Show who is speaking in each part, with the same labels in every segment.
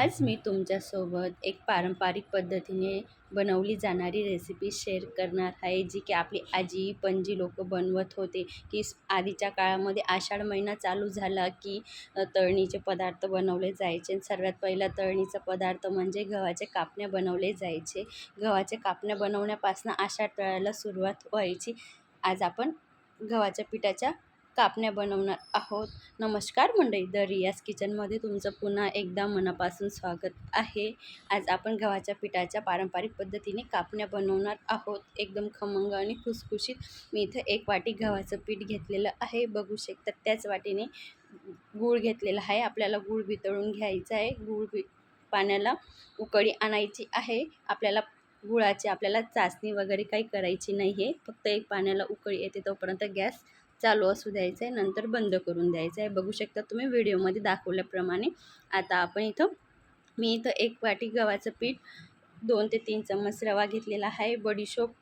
Speaker 1: आज मी तुमच्यासोबत एक पारंपरिक पद्धतीने बनवली जाणारी रेसिपी शेअर करणार आहे जी की आपली आजी पणजी लोक बनवत होते की आधीच्या काळामध्ये आषाढ महिना चालू झाला की तळणीचे पदार्थ बनवले जायचे. सर्वात पहिला तळणीचा पदार्थ म्हणजे गव्हाचे कापण्या बनवले जायचे. गव्हाच्या कापण्या बनवण्यापासून आषाढ तळायला सुरुवात व्हायची. आज आपण गव्हाच्या पिठाच्या कापण्या बनवणार आहोत. नमस्कार मंडळी द रियाज किचनमध्ये तुमचं पुन्हा एकदा मनापासून स्वागत आहे. आज आपण गव्हाच्या पिठाच्या पारंपरिक पद्धतीने कापण्या बनवणार आहोत. एकदम खमंग आणि खुसखुशीत. मी इथं एक वाटी गव्हाचं पीठ घेतलेलं आहे. बघू शकता त्याच वाटीने गूळ घेतलेला आहे. आपल्याला गूळ वितळून घ्यायचा आहे. गूळ वि पाण्याला उकळी आणायची आहे. आपल्याला गुळाची आपल्याला चाचणी वगैरे काही करायची नाही आहे फक्त एक पाण्याला उकळी येते तोपर्यंत गॅस चालू असू द्यायचं आहे नंतर बंद करून द्यायचं आहे बघू शकता तुम्ही व्हिडिओमध्ये दाखवल्याप्रमाणे. आता आपण इथं मी इथं एक वाटी गव्हाचं पीठ दोन ते तीन चम्मच रवा घेतलेला आहे बडीशोप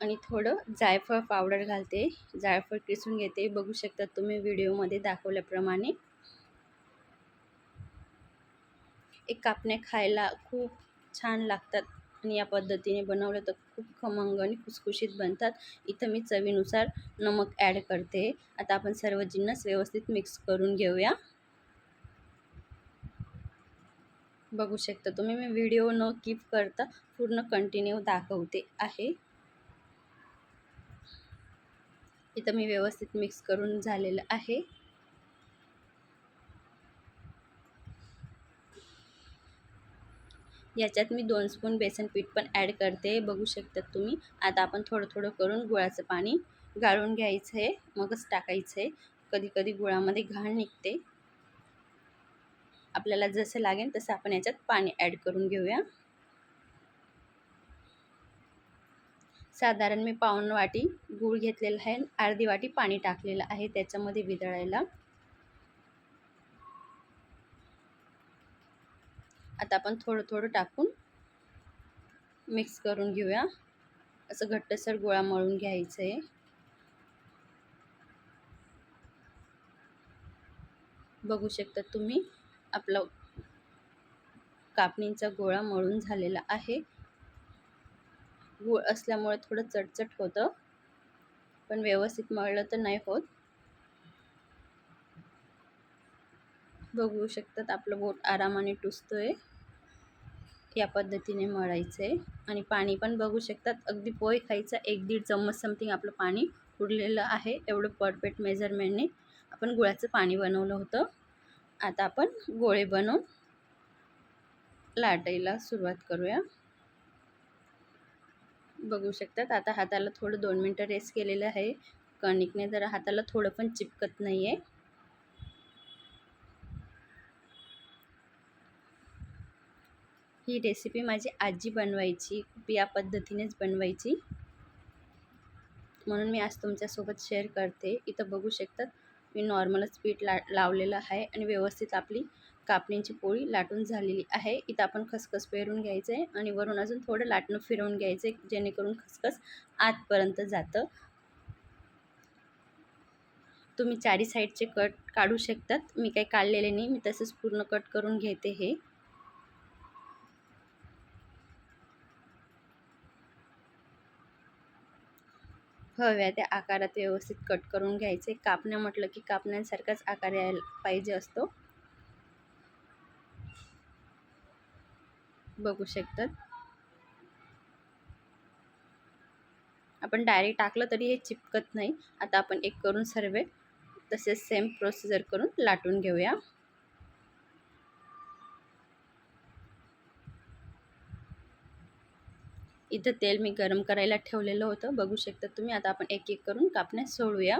Speaker 1: आणि थोडं जायफळ पावडर घालते. जायफळ किसून घेते. बघू शकता तुम्ही व्हिडिओमध्ये दाखवल्याप्रमाणे. एक कापण्या खायला खूप छान लागतात. आपण या पद्धतीने बनवलं तर खूप खमंग आणि खुसखुशीत बनतात. इथं मी चवीनुसार नमक ॲड करते. आता आपण सर्व जिन्नस व्यवस्थित मिक्स करून घेऊया. बघू शकता तुम्ही मी व्हिडिओ न कीप करता पूर्ण कंटिन्यू दाखवते आहे. इथं मी व्यवस्थित मिक्स करून झालेलं आहे. याच्यात मी दोन स्पून बेसन पीठ पण ॲड करते बघू शकतात तुम्ही. आता आपण थोडं थोडं करून गुळाचं पाणी गाळून घ्यायचं आहे मगच टाकायचं आहे. कधी कधी गुळामध्ये घाण निघते. आपल्याला जसं लागेल तसं आपण याच्यात पाणी ॲड करून घेऊया. साधारण मी पाऊण वाटी गूळ घेतलेला आहे अर्धी वाटी पाणी टाकलेलं आहे त्याच्यामध्ये विदळायला आता आपण थोडं थोडं टाकून मिक्स करून घेऊया. असं घट्टसर गोळा मळून घ्यायचं आहे बघू शकता तुम्ही आपला कापणीचा गोळा मळून झालेला आहे. गूळ असल्यामुळे थोडं चटचट होतं. पण व्यवस्थित मळलं तर नाही होत. बघू शकतात. आपलं बोट आरामाने टुसतो आहे या पद्धतीने मळायचं आहे आणि पाणी पण बघू शकतात. अगदी पोहे खायचा एक दीड चम्मच समथिंग आपलं पाणी उरलेलं आहे. एवढं परफेक्ट मेजरमेंटने आपण गुळाचं पाणी बनवलं होतं. आता आपण गोळे बनवून लाटायला सुरुवात करूया. बघू शकतात. आता हाताला थोडं दोन मिनटं रेस्ट केलेलं आहे. कणिकने जरा हाताला थोडं पण चिपकत नाही आहे ही रेसिपी माझी आजी बनवायची खूप या पद्धतीनेच बनवायची. म्हणून मी आज तुमच्यासोबत शेअर करते. इथं बघू शकतात मी नॉर्मलच पीठ ला लावलेलं आहे आणि व्यवस्थित आपली कापणीची पोळी लाटून झालेली आहे. इथं आपण खसखस पेरून घ्यायचं आहे आणि वरून अजून थोडं लाटणं फिरवून घ्यायचं आहे जेणेकरून खसखस आतपर्यंत जातं. तुम्ही चारी साईडचे कट काढू शकतात. मी काही काढलेले नाही मी तसंच पूर्ण कट करून घेते हे. हव्या त्या आकारात व्यवस्थित कट करून घ्यायचे. कापण्या म्हटलं की कापण्यांसारखाच आकार यायला पाहिजे असतो. बघू शकतात. आपण डायरेक्ट टाकलं तरी हे चिपकत नाही. आता आपण एक करून सर्व तसेच सेम प्रोसिजर करून लाटून घेऊया. इथं तेल मी गरम करायला ठेवलेलं होतं. बघू शकता तुम्ही आता आपण एक एक करून कापण्यास सोडूया.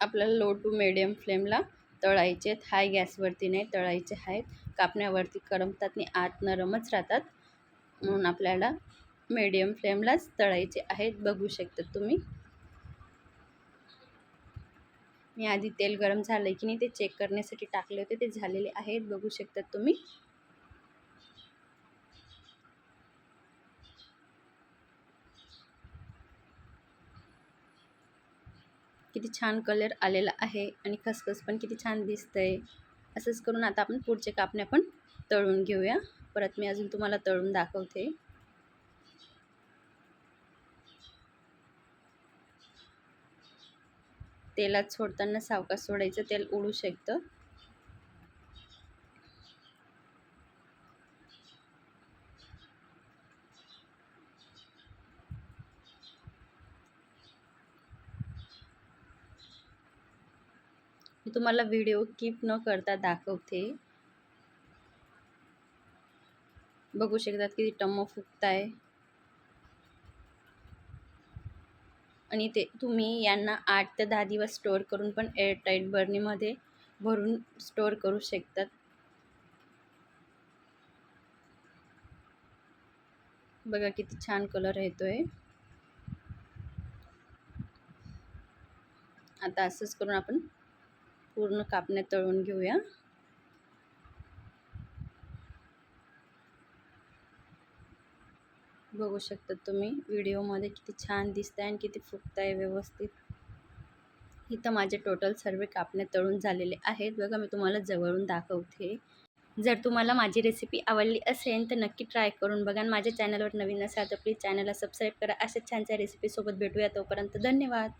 Speaker 1: आपल्याला लो टू मिडियम फ्लेमला तळायचे आहेत. हाय गॅसवरती नाही तळायचे आहेत. कापण्यावरती करमतात आणि आत नरमच राहतात. म्हणून आपल्याला मीडियम फ्लेमलाच तळायचे आहेत बघू शकता तुम्ही. मी आधी तेल गरम झालं आहे की नाही ते चेक करण्यासाठी टाकले होते ते झालेले आहेत बघू शकता तुम्ही. किती छान कलर आलेला आहे आणि खसखस पण किती छान दिसतंय. असंच करून आता आपण पुढचे कापण्या पण तळून घेऊया. परत मी अजून तुम्हाला तळून दाखवते. तेलात सोडताना सावकाश सोडायचं तेल उडू शकतं. मी तुम्हाला व्हिडिओ कीप न करता दाखवते. बघू शकतात किती टम्म फुगत आहे आणि ते तुम्ही यांना आठ ते दहा दिवस स्टोअर करून पण एअरटाईट बर्नीमध्ये भरून स्टोअर करू शकतात. बघा किती छान कलर येतो आहे आता असंच करून आपण पूर्ण कापण्या तळून घेऊया. बघू शकता तुम्ही. व्हिडिओमध्ये किती छान दिसत आहे आणि किती फुगत आहे व्यवस्थित. इथं माझे टोटल सर्व कापणे तळून झालेले आहेत. बघा मी तुम्हाला जवळून दाखवते. जर तुम्हाला माझी रेसिपी आवडली असेल तर नक्की ट्राय करून बघा आणि माझ्या चॅनलवर नवीन असाल तर प्लीज चॅनलला सबस्क्राईब करा. अशाच छानच्या रेसिपीसोबत भेटूया तोपर्यंत. धन्यवाद.